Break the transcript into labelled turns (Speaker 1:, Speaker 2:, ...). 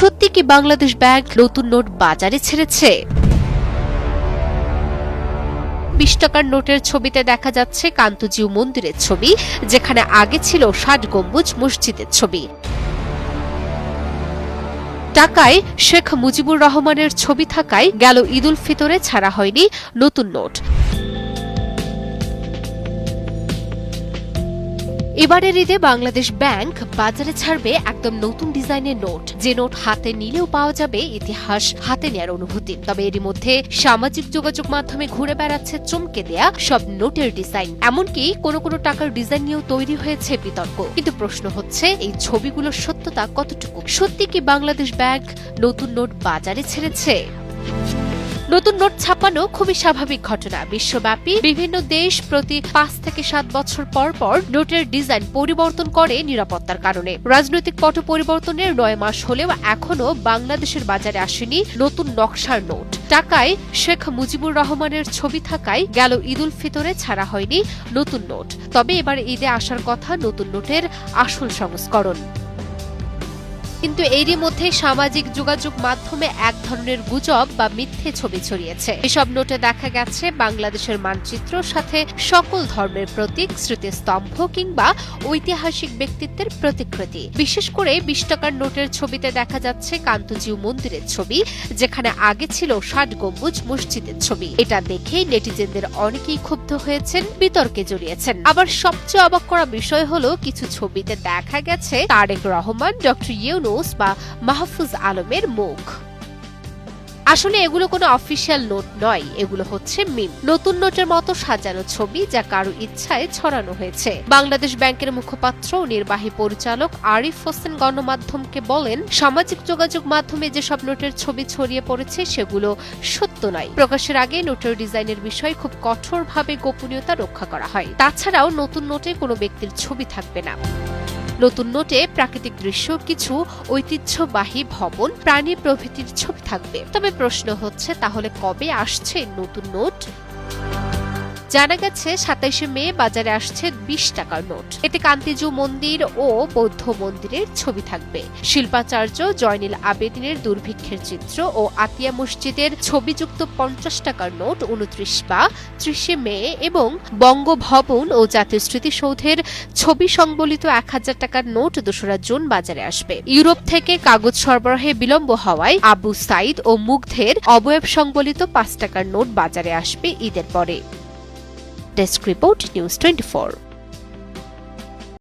Speaker 1: সত্যি কি বাংলাদেশ ব্যাংক নতুন নোট বাজারে ছেড়েছে? বিশ টাকার নোটের ছবিতে দেখা যাচ্ছে কান্তজিউ মন্দিরের ছবি, যেখানে আগে ছিল ষাট গম্বুজ মসজিদের ছবি। টাকায় শেখ মুজিবুর রহমানের ছবি থাকায় গেল ঈদুল ফিতরে ছাড়া হয়নি নতুন নোট। এবারের ঈদে বাংলাদেশ ব্যাংক বাজারে ছাড়বে একদম নতুন ডিজাইনের নোট। যে নোট হাতে নিলেও পাওয়া যাবে ইতিহাস হাতে নেয়ার অনুভূতি। তবে এরই মধ্যে সামাজিক যোগাযোগ মাধ্যমে ঘুরে বেড়াচ্ছে চমকে দেয়া সব নোটের ডিজাইন। এমনকি কোনো কোনো টাকার ডিজাইন নিয়েও তৈরি হয়েছে বিতর্ক। কিন্তু প্রশ্ন হচ্ছে, এই ছবিগুলোর সত্যতা কতটুকু? সত্যি কি বাংলাদেশ ব্যাংক নতুন নোট বাজারে ছেড়েছে? নতুন নোট ছাপানো খুবই স্বাভাবিক ঘটনা। বিশ্বব্যাপী বিভিন্ন দেশ প্রতি পাঁচ থেকে সাত বছর পর পর নোটের ডিজাইন পরিবর্তন করে নিরাপত্তার কারণে। রাজনৈতিক পট পরিবর্তনের নয় মাস হলেও এখনও বাংলাদেশের বাজারে আসেনি নতুন নকশার নোট। টাকায় শেখ মুজিবুর রহমানের ছবি থাকায় গেল ঈদুল ফিতরে ছাড়া হয়নি নতুন নোট। তবে এবার ঈদে আসার কথা নতুন নোটের আসল সংস্করণ। কিন্তু এরই মধ্যে সামাজিক যোগাযোগ মাধ্যমে এক ধরনের গুজব বা মিথ্যে ছবি ছড়িয়েছে। এসব নোটে দেখা গেছে বাংলাদেশের মানচিত্র, সাথে সকল ধর্মের প্রতীক, স্মৃতিস্তম্ভ কিংবা ঐতিহাসিক ব্যক্তিত্বের প্রতিকৃতি। বিশেষ করে বিশ টাকার নোটের ছবিতে দেখা যাচ্ছে কান্তজিউ মন্দিরের ছবি, যেখানে আগে ছিল ষাট গম্বুজ মসজিদের ছবি। এটা দেখে নেটিজেনদের অনেকেই ক্ষুব্ধ হয়েছেন, বিতর্কে জড়িয়েছেন। আবার সবচেয়ে অবাক করা বিষয় হলো, কিছু ছবিতে দেখা গেছে তারেক রহমান, ডক্টর ইউনুস বা মাহফুজ আলমের মুখ। আসলে এগুলো কোনো অফিসিয়াল নোট নয়, এগুলো হচ্ছে মিম। নতুন নোটের মতো সাজানো ছবি যা কারও ইচ্ছায় ছড়ানো হয়েছে। বাংলাদেশ ব্যাংকের মুখপাত্র ও নির্বাহী পরিচালক আরিফ হোসেন গণমাধ্যমকে বলেন, সামাজিক যোগাযোগ মাধ্যমে যেসব নোটের ছবি ছড়িয়ে পড়েছে সেগুলো সত্য নয়। প্রকাশের আগে নোটের ডিজাইনের বিষয় খুব কঠোরভাবে গোপনীয়তা রক্ষা করা হয়। তাছাড়াও নতুন নোটে কোনো ব্যক্তির ছবি থাকবে না। নতুন নোটে প্রাকৃতিক দৃশ্য, কিছু ঐতিহ্যবাহী ভবন, প্রাণী প্রভৃতির ছবি থাকবে। তবে প্রশ্ন হচ্ছে, তাহলে কবে আসছে নতুন নোট? জানা গেছে, সাতাইশে মে বাজারে আসছে বিশ টাকার নোট। এতে কান্তিজু মন্দির ও বৌদ্ধ মন্দিরের ছবি থাকবে। শিল্পাচার্য জয়নীল আবেদিনের দুর্ভিক্ষের চিত্র ও আতিয়া মসজিদের ছবিযুক্ত পঞ্চাশ টাকার নোট উনত্রিশ বা ত্রিশে মে এবং বঙ্গভবন ও জাতীয় স্মৃতিসৌধের ছবি সংবলিত এক হাজার টাকার নোট দোসরা জুন বাজারে আসবে। ইউরোপ থেকে কাগজ সরবরাহে বিলম্ব হওয়ায় আবু সাইদ ও মুগ্ধের অবয়ব সংবলিত পাঁচ টাকার নোট বাজারে আসবে ঈদের পরে। Desk Report News 24.